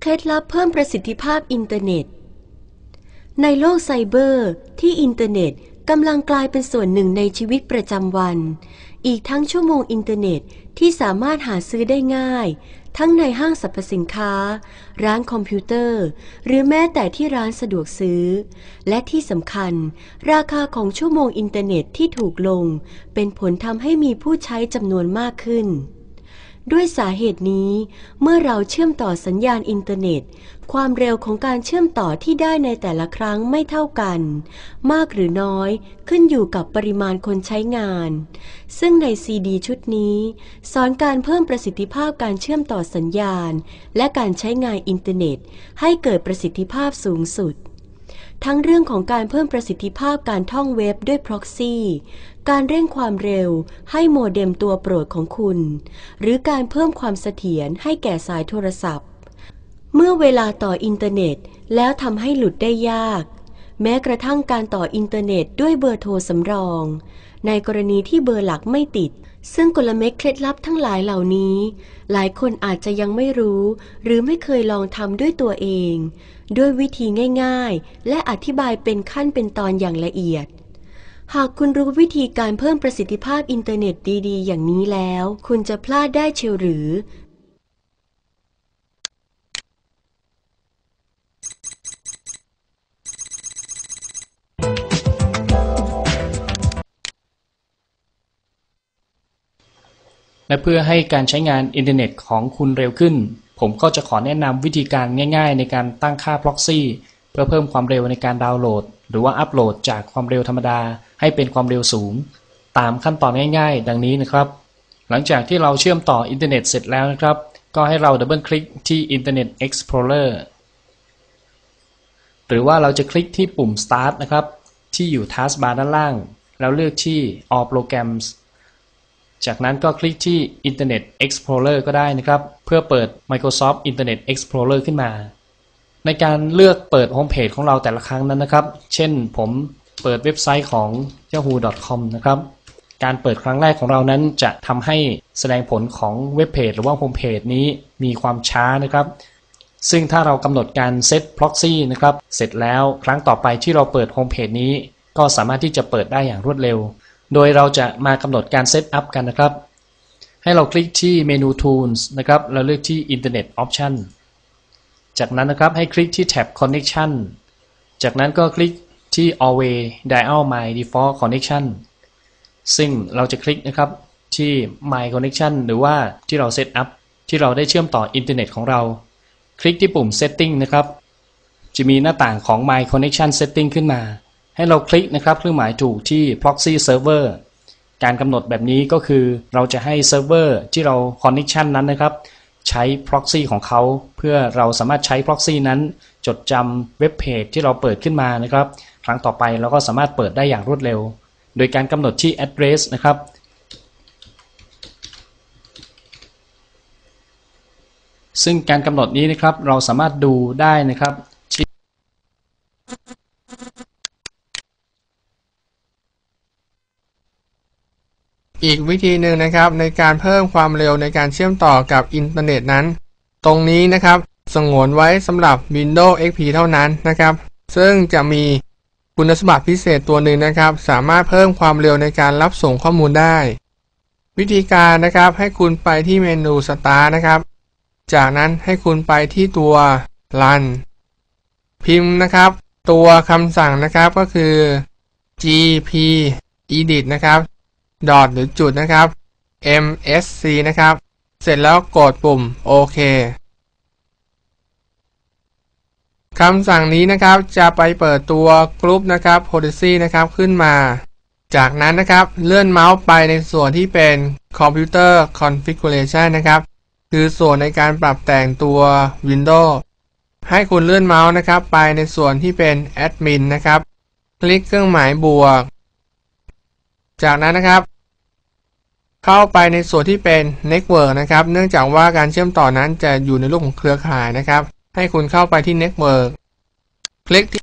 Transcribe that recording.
เคล็ดลับเพิ่มประสิทธิภาพอินเทอร์เน็ต ในโลกไซเบอร์ที่อินเทอร์เน็ตกำลังกลายเป็นส่วนหนึ่งในชีวิตประจำวัน อีกทั้งชั่วโมงอินเทอร์เน็ตที่สามารถหาซื้อได้ง่าย ทั้งในห้างสรรพสินค้า ร้านคอมพิวเตอร์ หรือแม้แต่ที่ร้านสะดวกซื้อ และที่สำคัญ ราคาของชั่วโมงอินเทอร์เน็ตที่ถูกลง เป็นผลทำให้มีผู้ใช้จำนวนมากขึ้น ด้วยสาเหตุนี้ เมื่อเราเชื่อมต่อสัญญาณอินเทอร์เน็ต ความเร็วของการเชื่อมต่อที่ได้ในแต่ละครั้งไม่เท่ากัน มากหรือน้อยขึ้นอยู่กับปริมาณคนใช้งาน ซึ่งในซีดีชุดนี้ สอนการเพิ่มประสิทธิภาพการเชื่อมต่อสัญญาณ และการใช้งานอินเทอร์เน็ต ให้เกิดประสิทธิภาพสูงสุด ทั้งเรื่องของการเพิ่มประสิทธิภาพการท่องเว็บด้วย proxy การเร่งความเร็วให้โมเด็มตัวโปรดของคุณ หรือการเพิ่มความเสถียรให้แก่สายโทรศัพท์ เมื่อเวลาต่ออินเทอร์เน็ตแล้วทำให้หลุดได้ยาก แม้กระทั่งการต่ออินเทอร์เน็ตด้วยเบอร์โทรสำรอง ในกรณีที่เบอร์หลักไม่ติด ซึ่งกลเม็ดเคล็ดลับทั้งหลายเหล่านี้ หลายคนอาจจะยังไม่รู้ หรือไม่เคยลองทำด้วยตัวเอง ด้วยวิธีง่ายๆ และอธิบายเป็นขั้นเป็นตอนอย่างละเอียดหากคุณรู้วิธีการเพิ่มประสิทธิภาพอินเทอร์เน็ตดี ๆ อย่างนี้แล้ว คุณจะพลาดได้เชียวหรือ และเพื่อให้การใช้งานอินเทอร์เน็ตของคุณเร็วขึ้น ผมก็จะขอแนะนำวิธีการง่าย ๆ ในการตั้งค่า proxy เพื่อเพิ่มความเร็วในการดาวน์โหลด หรือว่าอัปโหลดจากความเร็วธรรมดา ให้เป็นความเร็วสูง ตามขั้นตอนง่าย ๆ ดังนี้นะครับ หลังจากที่เราเชื่อมต่ออินเทอร์เน็ตเสร็จแล้วนะครับ ก็ให้เราดับเบิลคลิกที่ Internet Explorer หรือว่าเราจะคลิกที่ปุ่ม Start นะครับ ที่อยู่ Taskbar ด้านล่าง แล้วเลือกที่ All Programs จากนั้นก็คลิกที่ Internet Explorer ก็ได้นะครับ เพื่อเปิด Microsoft Internet Explorer ขึ้นมา ในการเลือกเปิดโฮมเพจของเราแต่ละครั้งนั้นนะครับ เช่นผมเปิดเว็บไซต์ของ yahoo.com นะครับ การเปิดครั้งแรกของเรานั้นจะทำให้แสดงผลของเว็บเพจหรือว่าโฮมเพจนี้มีความช้านะครับซึ่งถ้าเรากำหนดการเซต proxy นะครับ เสร็จแล้วครั้งต่อไปที่เราเปิดโฮมเพจนี้ ก็สามารถที่จะเปิดได้อย่างรวดเร็ว โดยเราจะมากำหนดการเซตอัพกันนะครับ ให้เราคลิกที่เมนู Tools นะครับแล้วเลือกที่ Internet Option จากนั้นนะครับให้คลิกที่แท็บ Connection จากนั้นก็คลิกที่ Always Dial My Default Connection ซึ่งเราจะคลิกนะครับที่ My Connection หรือว่าที่เราเซตอัพที่เราได้เชื่อมต่ออินเทอร์เน็ตของเรา คลิกที่ปุ่ม Setting นะครับ จะมีหน้าต่างของ My Connection Setting ขึ้นมา ให้เราคลิกนะครับเครื่องหมายถูกที่ Proxy Server การกำหนดแบบนี้ก็คือเราจะให้เซิร์ฟเวอร์ที่เรา Connection นั้นนะครับ ใช้ proxy ของเขา เพื่อเราสามารถใช้ proxy นั้น จดจำเว็บเพจที่เราเปิดขึ้นมานะครับ ครั้งต่อไปเราก็สามารถเปิดได้อย่างรวดเร็ว โดยการกำหนดที่ address นะครับซึ่งการกำหนดนี้นะครับเราสามารถดูได้นะครับ อีกวิธีหนึ่งนะครับในการเพิ่มความเร็วในการเชื่อมต่อกับอินเทอร์เน็ตนั้น ตรงนี้นะครับสงวนไว้สำหรับ Windows XP เท่านั้นนะครับ ซึ่งจะมีคุณสมบัติพิเศษตัวหนึ่งนะครับ สามารถเพิ่มความเร็วในการรับส่งข้อมูลได้ วิธีการนะครับให้คุณไปที่เมนู Start นะครับ จากนั้นให้คุณไปที่ตัว Run พิมพ์นะครับ ตัวคำสั่งนะครับก็คือ gp edit นะครับ ดอทหรือจุดนะครับ msc นะครับ เสร็จแล้วกดปุ่มโอเคคำสั่งนี้นะครับจะไปเปิดตัวกรุ๊ปนะครับ policy นะครับขึ้นมา จากนั้นนะครับเลื่อนเมาส์ไปในส่วนที่เป็น computer configuration นะครับ คือส่วนในการปรับแต่งตัว Windows ให้คุณเลื่อนเมาส์นะครับ ไปในส่วนที่เป็น admin นะครับ คลิกเครื่องหมายบวก จากนั้นนะครับ เข้าไปในส่วนที่เป็น Network นะครับ เนื่องจากว่าการเชื่อมต่อนั้นจะอยู่ในรูปของเครือข่ายนะครับ ให้คุณเข้าไปที่ Network คลิกที่